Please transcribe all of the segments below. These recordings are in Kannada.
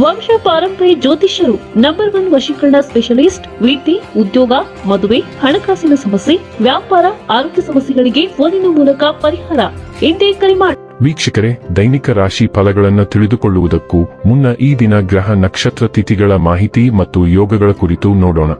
ವಂಶ ಪಾರಂಪರ್ಯ ಜ್ಯೋತಿಷ್ಯರು ನಂಬರ್ ಒನ್ ವಶೀಕರಣ ಸ್ಪೆಷಲಿಸ್ಟ್ ವಿದ್ಯೆ ಉದ್ಯೋಗ, ಮದುವೆ, ಹಣಕಾಸಿನ ಸಮಸ್ಯೆ, ವ್ಯಾಪಾರ, ಆರೋಗ್ಯ ಸಮಸ್ಯೆಗಳಿಗೆ ಫೋನಿನ ಮೂಲಕ ಪರಿಹಾರ. ಎಂದೇ ಕರೆ ಮಾಡಿ ವೀಕ್ಷಕರೇ, ದೈನಿಕ ರಾಶಿ ಫಲಗಳನ್ನು ತಿಳಿದುಕೊಳ್ಳುವುದಕ್ಕೂ ಮುನ್ನ ಈ ದಿನ ಗ್ರಹ ನಕ್ಷತ್ರ ತಿಥಿಗಳ ಮಾಹಿತಿ ಮತ್ತು ಯೋಗಗಳ ಕುರಿತು ನೋಡೋಣ.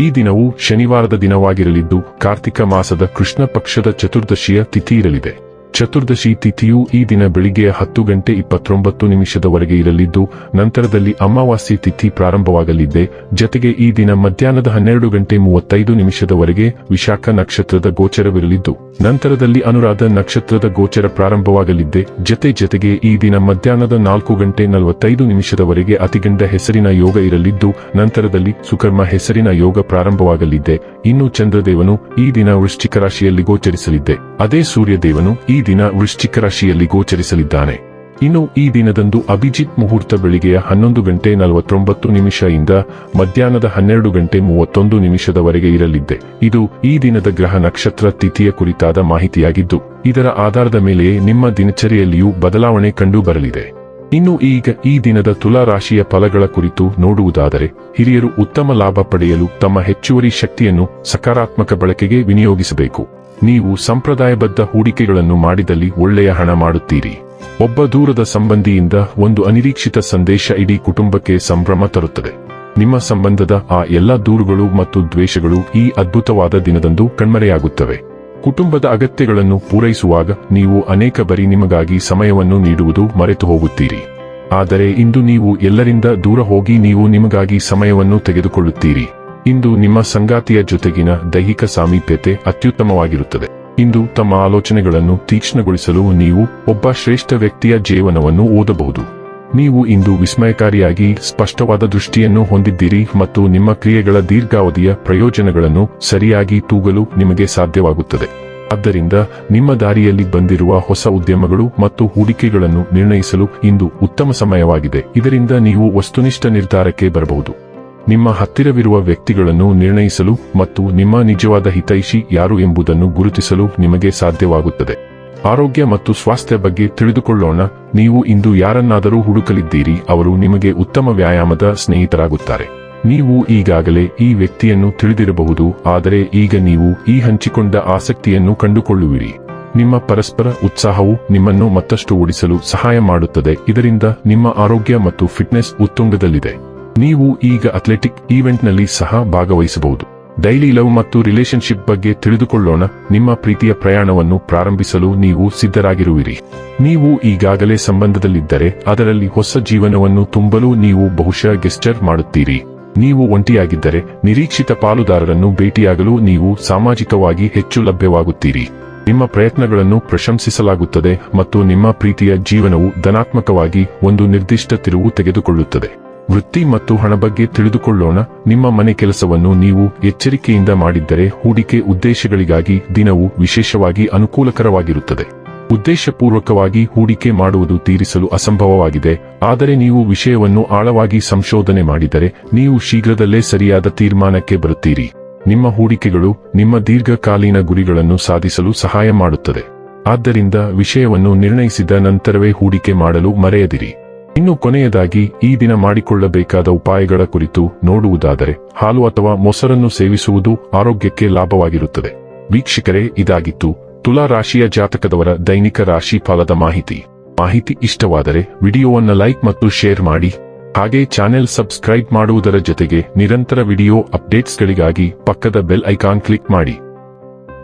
ಈ ದಿನವು ಶನಿವಾರದ ದಿನವಾಗಿರಲಿದ್ದು ಕಾರ್ತಿಕ ಮಾಸದ ಕೃಷ್ಣ ಪಕ್ಷದ ಚತುರ್ದಶಿಯ ತಿಥಿ ಇರಲಿದೆ. ಚತುರ್ದಶಿ ತಿಥಿಯು ಈ ದಿನ ಬೆಳಿಗ್ಗೆ ಹತ್ತು ಗಂಟೆ ಇಪ್ಪತ್ತೊಂಬತ್ತು ನಿಮಿಷದವರೆಗೆ ಇರಲಿದ್ದು, ನಂತರದಲ್ಲಿ ಅಮಾವಾಸ್ಯೆ ತಿಥಿ ಪ್ರಾರಂಭವಾಗಲಿದೆ. ಜತೆಗೆ ಈ ದಿನ ಮಧ್ಯಾಹ್ನದ ಹನ್ನೆರಡು ಗಂಟೆ ಮೂವತ್ತೈದು ನಿಮಿಷದವರೆಗೆ ವಿಶಾಖ ನಕ್ಷತ್ರದ ಗೋಚರವಿರಲಿದ್ದು, ನಂತರದಲ್ಲಿ ಅನುರಾಧ ನಕ್ಷತ್ರದ ಗೋಚರ ಪ್ರಾರಂಭವಾಗಲಿದೆ. ಜತೆ ಜತೆಗೆ ಈ ದಿನ ಮಧ್ಯಾಹ್ನದ ನಾಲ್ಕು ಗಂಟೆ ನಲವತ್ತೈದು ನಿಮಿಷದವರೆಗೆ ಅತಿಗಂಡ ಹೆಸರಿನ ಯೋಗ ಇರಲಿದ್ದು, ನಂತರದಲ್ಲಿ ಸುಕರ್ಮ ಹೆಸರಿನ ಯೋಗ ಪ್ರಾರಂಭವಾಗಲಿದೆ. ಇನ್ನು ಚಂದ್ರದೇವನು ಈ ದಿನ ವೃಶ್ಚಿಕ ರಾಶಿಯಲ್ಲಿ ಗೋಚರಿಸಲಿದೆ. ಅದೇ ಸೂರ್ಯದೇವನು ಈ ದಿನ ವೃಶ್ಚಿಕ ರಾಶಿಯಲ್ಲಿ ಗೋಚರಿಸಲಿದ್ದಾನೆ. ಇನ್ನು ಈ ದಿನದಂದು ಅಭಿಜಿತ್ ಮುಹೂರ್ತ ಬೆಳಿಗ್ಗೆಯ ಹನ್ನೊಂದು ಗಂಟೆ ನಲವತ್ತೊಂಬತ್ತು ನಿಮಿಷದಿಂದ ಮಧ್ಯಾಹ್ನದ ಹನ್ನೆರಡು ಗಂಟೆ ಮೂವತ್ತೊಂದು ನಿಮಿಷದವರೆಗೆ ಇರಲಿದ್ದೆ. ಇದು ಈ ದಿನದ ಗ್ರಹ ನಕ್ಷತ್ರ ತಿಥಿಯ ಕುರಿತಾದ ಮಾಹಿತಿಯಾಗಿದ್ದು, ಇದರ ಆಧಾರದ ಮೇಲೆಯೇ ನಿಮ್ಮ ದಿನಚರಿಯಲ್ಲಿಯೂ ಬದಲಾವಣೆ ಕಂಡು ಬರಲಿದೆ. ಇನ್ನು ಈಗ ಈ ದಿನದ ತುಲಾ ರಾಶಿಯ ಫಲಗಳ ಕುರಿತು ನೋಡುವುದಾದರೆ, ಹಿರಿಯರು ಉತ್ತಮ ಲಾಭ ಪಡೆಯಲು ತಮ್ಮ ಹೆಚ್ಚುವರಿ ಶಕ್ತಿಯನ್ನು ಸಕಾರಾತ್ಮಕ ಬಳಕೆಗೆ ವಿನಿಯೋಗಿಸಬೇಕು. ನೀವು ಸಂಪ್ರದಾಯಬದ್ಧ ಹೂಡಿಕೆಗಳನ್ನು ಮಾಡಿದಲ್ಲಿ ಒಳ್ಳೆಯ ಹಣ ಮಾಡುತ್ತೀರಿ. ಒಬ್ಬ ದೂರದ ಸಂಬಂಧಿಯಿಂದ ಒಂದು ಅನಿರೀಕ್ಷಿತ ಸಂದೇಶ ಇಡೀ ಕುಟುಂಬಕ್ಕೆ ಸಂಭ್ರಮ ತರುತ್ತದೆ. ನಿಮ್ಮ ಸಂಬಂಧದ ಆ ಎಲ್ಲ ದೂರುಗಳು ಮತ್ತು ದ್ವೇಷಗಳು ಈ ಅದ್ಭುತವಾದ ದಿನದಂದು ಕಣ್ಮರೆಯಾಗುತ್ತವೆ. ಕುಟುಂಬದ ಅಗತ್ಯಗಳನ್ನು ಪೂರೈಸುವಾಗ ನೀವು ಅನೇಕ ಬರಿ ನಿಮಗಾಗಿ ಸಮಯವನ್ನು ನೀಡುವುದು ಮರೆತು ಹೋಗುತ್ತೀರಿ ಆದರೆ ಇಂದು ನೀವು ಎಲ್ಲರಿಂದ ದೂರ ಹೋಗಿ ನೀವು ನಿಮಗಾಗಿ ಸಮಯವನ್ನು ತೆಗೆದುಕೊಳ್ಳುತ್ತೀರಿ. ಇಂದು ನಿಮ್ಮ ಸಂಗಾತಿಯ ಜೊತೆಗಿನ ದೈಹಿಕ ಸಾಮೀಪ್ಯತೆ ಅತ್ಯುತ್ತಮವಾಗಿರುತ್ತದೆ. ಇಂದು ತಮ್ಮ ಆಲೋಚನೆಗಳನ್ನು ತೀಕ್ಷ್ಣಗೊಳಿಸಲು ನೀವು ಒಬ್ಬ ಶ್ರೇಷ್ಠ ವ್ಯಕ್ತಿಯ ಜೀವನವನ್ನು ಓದಬಹುದು. ನೀವು ಇಂದು ವಿಸ್ಮಯಕಾರಿಯಾಗಿ ಸ್ಪಷ್ಟವಾದ ದೃಷ್ಟಿಯನ್ನು ಹೊಂದಿದ್ದೀರಿ ಮತ್ತು ನಿಮ್ಮ ಕ್ರಿಯೆಗಳ ದೀರ್ಘಾವಧಿಯ ಪ್ರಯೋಜನಗಳನ್ನು ಸರಿಯಾಗಿ ತೂಗಲು ನಿಮಗೆ ಸಾಧ್ಯವಾಗುತ್ತದೆ. ಆದ್ದರಿಂದ ನಿಮ್ಮ ದಾರಿಯಲ್ಲಿ ಬಂದಿರುವ ಹೊಸ ಉದ್ಯಮಗಳು ಮತ್ತು ಹೂಡಿಕೆಗಳನ್ನು ನಿರ್ಣಯಿಸಲು ಇಂದು ಉತ್ತಮ ಸಮಯವಾಗಿದೆ. ಇದರಿಂದ ನೀವು ವಸ್ತುನಿಷ್ಠ ನಿರ್ಧಾರಕ್ಕೆ ಬರಬಹುದು. ನಿಮ್ಮ ಹತ್ತಿರವಿರುವ ವ್ಯಕ್ತಿಗಳನ್ನು ನಿರ್ಣಯಿಸಲು ಮತ್ತು ನಿಮ್ಮ ನಿಜವಾದ ಹಿತೈಷಿ ಯಾರು ಎಂಬುದನ್ನು ಗುರುತಿಸಲು ನಿಮಗೆ ಸಾಧ್ಯವಾಗುತ್ತದೆ. ಆರೋಗ್ಯ ಮತ್ತು ಸ್ವಾಸ್ಥ್ಯ ಬಗ್ಗೆ ತಿಳಿದುಕೊಳ್ಳೋಣ. ನೀವು ಇಂದು ಯಾರನ್ನಾದರೂ ಹುಡುಕಲಿದ್ದೀರಿ, ಅವರು ನಿಮಗೆ ಉತ್ತಮ ವ್ಯಾಯಾಮದ ಸ್ನೇಹಿತರಾಗುತ್ತಾರೆ. ನೀವು ಈಗಾಗಲೇ ಈ ವ್ಯಕ್ತಿಯನ್ನು ತಿಳಿದಿರಬಹುದು, ಆದರೆ ಈಗ ನೀವು ಈ ಹಂಚಿಕೊಂಡ ಆಸಕ್ತಿಯನ್ನು ಕಂಡುಕೊಳ್ಳುವಿರಿ. ನಿಮ್ಮ ಪರಸ್ಪರ ಉತ್ಸಾಹವು ನಿಮ್ಮನ್ನು ಮತ್ತಷ್ಟು ಓಡಿಸಲು ಸಹಾಯ ಮಾಡುತ್ತದೆ. ಇದರಿಂದ ನಿಮ್ಮ ಆರೋಗ್ಯ ಮತ್ತು ಫಿಟ್ನೆಸ್ ಉತ್ತುಂಗದಲ್ಲಿದೆ. ನೀವು ಈಗ ಅಥ್ಲೆಟಿಕ್ ಈವೆಂಟ್ನಲ್ಲಿ ಸಹ ಭಾಗವಹಿಸಬಹುದು. ಡೈಲಿ ಲವ್ ಮತ್ತು ರಿಲೇಶನ್ಶಿಪ್ ಬಗ್ಗೆ ತಿಳಿದುಕೊಳ್ಳೋಣ. ನಿಮ್ಮ ಪ್ರೀತಿಯ ಪ್ರಯಾಣವನ್ನು ಪ್ರಾರಂಭಿಸಲು ನೀವು ಸಿದ್ಧರಾಗಿರುವಿರಿ. ನೀವು ಈಗಾಗಲೇ ಸಂಬಂಧದಲ್ಲಿದ್ದರೆ ಅದರಲ್ಲಿ ಹೊಸ ಜೀವನವನ್ನು ತುಂಬಲು ನೀವು ಬಹುಶಃ ಗೆಸ್ಟರ್ ಮಾಡುತ್ತೀರಿ. ನೀವು ಒಂಟಿಯಾಗಿದ್ದರೆ ನಿರೀಕ್ಷಿತ ಪಾಲುದಾರರನ್ನು ಭೇಟಿಯಾಗಲು ನೀವು ಸಾಮಾಜಿಕವಾಗಿ ಹೆಚ್ಚು ಲಭ್ಯವಾಗುತ್ತೀರಿ. ನಿಮ್ಮ ಪ್ರಯತ್ನಗಳನ್ನು ಪ್ರಶಂಸಿಸಲಾಗುತ್ತದೆ ಮತ್ತು ನಿಮ್ಮ ಪ್ರೀತಿಯ ಜೀವನವು ಧನಾತ್ಮಕವಾಗಿ ಒಂದು ನಿರ್ದಿಷ್ಟ ತಿರುವು ತೆಗೆದುಕೊಳ್ಳುತ್ತದೆ. ವೃತ್ತಿ ಮತ್ತು ಹಣ ಬಗ್ಗೆ ತಿಳಿದುಕೊಳ್ಳೋಣ. ನಿಮ್ಮ ಮನೆ ಕೆಲಸವನ್ನು ನೀವು ಎಚ್ಚರಿಕೆಯಿಂದ ಮಾಡಿದ್ದರೆ ಹೂಡಿಕೆ ಉದ್ದೇಶಗಳಿಗಾಗಿ ದಿನವು ವಿಶೇಷವಾಗಿ ಅನುಕೂಲಕರವಾಗಿರುತ್ತದೆ. ಉದ್ದೇಶಪೂರ್ವಕವಾಗಿ ಹೂಡಿಕೆ ಮಾಡುವುದು ತೀರಿಸಲು ಅಸಂಭವವಾಗಿದೆ. ಆದರೆ ನೀವು ವಿಷಯವನ್ನು ಆಳವಾಗಿ ಸಂಶೋಧನೆ ಮಾಡಿದರೆ ನೀವು ಶೀಘ್ರದಲ್ಲೇ ಸರಿಯಾದ ತೀರ್ಮಾನಕ್ಕೆ ಬರುತ್ತೀರಿ. ನಿಮ್ಮ ಹೂಡಿಕೆಗಳು ನಿಮ್ಮ ದೀರ್ಘಕಾಲೀನ ಗುರಿಗಳನ್ನು ಸಾಧಿಸಲು ಸಹಾಯ ಮಾಡುತ್ತದೆ. ಆದ್ದರಿಂದ ವಿಷಯವನ್ನು ನಿರ್ಣಯಿಸಿದ ನಂತರವೇ ಹೂಡಿಕೆ ಮಾಡಲು ಮರೆಯದಿರಿ. ಇನ್ನು ಕೊನೆಯದಾಗಿ ಈ ದಿನ ಮಾಡಿಕೊಳ್ಳಬೇಕಾದ ಉಪಾಯಗಳ ಕುರಿತು ನೋಡುವುದಾದರೆ ಹಾಲು ಅಥವಾ ಮೊಸರನ್ನು ಸೇವಿಸುವುದು ಆರೋಗ್ಯಕ್ಕೆ ಲಾಭವಾಗಿರುತ್ತದೆ. ವೀಕ್ಷಕರೇ, ಇದಾಗಿತ್ತು ತುಲಾ ರಾಶಿಯ ಜಾತಕದವರ ದೈನಿಕ ರಾಶಿ ಫಲದ ಮಾಹಿತಿ. ಮಾಹಿತಿ ಇಷ್ಟವಾದರೆ ವಿಡಿಯೋವನ್ನು ಲೈಕ್ ಮತ್ತು ಶೇರ್ ಮಾಡಿ. ಹಾಗೆ ಚಾನೆಲ್ ಸಬ್ಸ್ಕ್ರೈಬ್ ಮಾಡುವುದರ ಜೊತೆಗೆ ನಿರಂತರ ವಿಡಿಯೋ ಅಪ್ಡೇಟ್ಸ್ಗಳಿಗಾಗಿ ಪಕ್ಕದ ಬೆಲ್ ಐಕಾನ್ ಕ್ಲಿಕ್ ಮಾಡಿ.